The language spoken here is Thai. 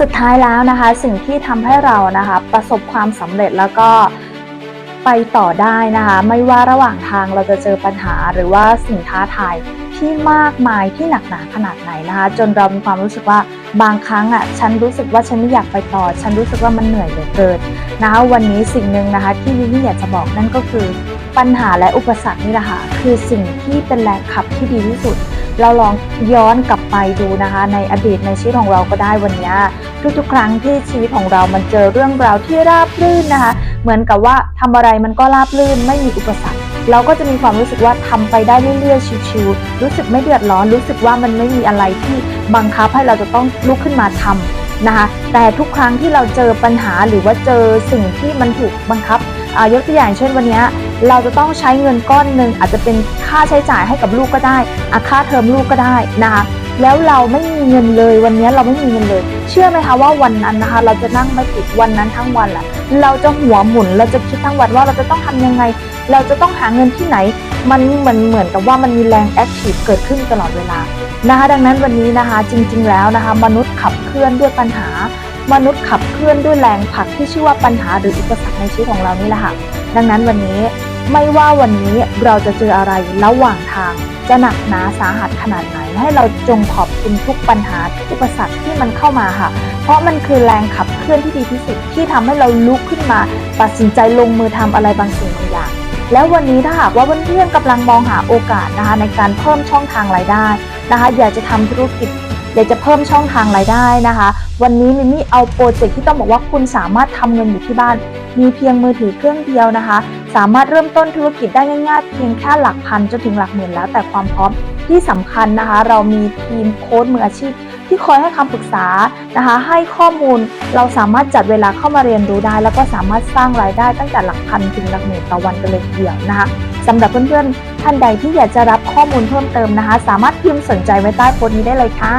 สุดท้ายแล้วนะคะ สิ่งที่ทำให้เรานะคะ ประสบความสำเร็จแล้วก็ไปต่อได้นะคะ ไม่ว่าระหว่างทางเราจะเจอปัญหาหรือว่าสิ่งท้าทายที่มากมายที่หนักหนาขนาดไหนนะคะ จนเรามีความรู้สึกว่าบางครั้งอะฉันรู้สึกว่าฉันไม่อยากไปต่อ ฉันรู้สึกว่ามันเหนื่อยเหลือเกินนะคะ วันนี้สิ่งหนึ่งนะคะ ที่วิวี่อยากจะบอกนั่นก็คือ ปัญหาและอุปสรรคนี่แหละค่ะคือสิ่งที่เป็นแรงขับที่ดีที่สุด เราลองย้อนกลับไปดูนะคะ ในอดีตในชีวิตของเราก็ได้วันนี้ ทุกๆ ครั้งที่ชีวิตของเรามันเจอเรื่องราวที่ราบรื่นนะคะ เหมือนกับว่าทำอะไรมันก็ราบรื่นไม่มีอุปสรรค เราก็จะมีความรู้สึกว่าทำไปได้เรื่อยๆ ชิวๆรู้สึกไม่เดือดร้อน รู้สึกว่ามันไม่มีอะไรที่บังคับให้เราจะต้องลุกขึ้นมาทำนะคะแต่ทุกครั้งที่เราเจอปัญหาหรือว่าเจอสิ่งที่มันถูกบังคับอายกตัวอย่างเช่นวันนี้เราจะต้องใช้เงินก้อนหนึ่งอาจจะเป็นค่าใช้จ่ายให้กับลูกก็ได้อาค่าเทอมลูกก็ได้นะคะ แล้วเราไม่มีเงินเลยวันนี้เราไม่มีเงินเลย เชื่อไหมคะว่าวันนั้นนะคะ เราจะนั่งไม่ติดวันนั้นทั้งวันแหละเราจะหัวหมุนเราจะคิดทั้งวันว่าเราจะต้องทำยังไง เราจะต้องหาเงินที่ไหน มันเหมือนเหมือนกับว่ามันมีแรงแอคทีฟเกิดขึ้นตลอดเวลานะคะ ดังนั้นวันนี้นะคะจริง ๆ แล้วนะคะ มนุษย์ขับเคลื่อนด้วยปัญหา มนุษย์ขับเคลื่อนด้วยแรงผลักที่ชื่อว่าปัญหาหรืออุปสรรคในชีวิตของเรานี่แหละค่ะดังนั้นวันนี้ไม่ว่าวันนี้เราจะเจออะไรระหว่างทางจะหนักหนาสาหัสขนาดไหน ให้เราจงขอบคุณทุกปัญหาทุกอุปสรรคที่มันเข้ามาค่ะ เพราะมันคือแรงขับเคลื่อนที่ดีที่สุดที่ทำให้เราลุกขึ้นมา ตัดสินใจลงมือทำอะไรบางสิ่งบางอย่าง แล้ววันนี้ถ้าหากว่าเพื่อนๆกำลังมองหาโอกาสนะคะในการเพิ่มช่องทางรายได้นะคะ อยากจะทำธุรกิจอยากจะเพิ่มช่องทางรายได้นะคะ วันนี้มิมี่เอาโปรเจกต์ที่ต้องบอกว่าคุณสามารถทำเงินอยู่ที่บ้าน มีเพียงมือถือเครื่องเดียวนะคะ สามารถเริ่มต้นธุรกิจได้ง่ายๆ เพียงแค่หลักพันจนถึงหลักหมื่นแล้วแต่ความพร้อม ที่สำคัญนะคะ เรามีทีมโค้ชมืออาชีพ ที่คอยให้คำปรึกษานะคะ ให้ข้อมูลเราสามารถจัดเวลาเข้ามาเรียนรู้ได้ แล้วก็สามารถสร้างรายได้ตั้งแต่หลักพันถึงหลักหมื่นต่อวันกันเลยทีเดียวนะคะสำหรับเพื่อนๆท่านใดที่อยากจะรับข้อมูลเพิ่มเติมนะคะ สามารถพิมพ์สนใจไว้ใต้โพสต์นี้ได้เลยค่ะ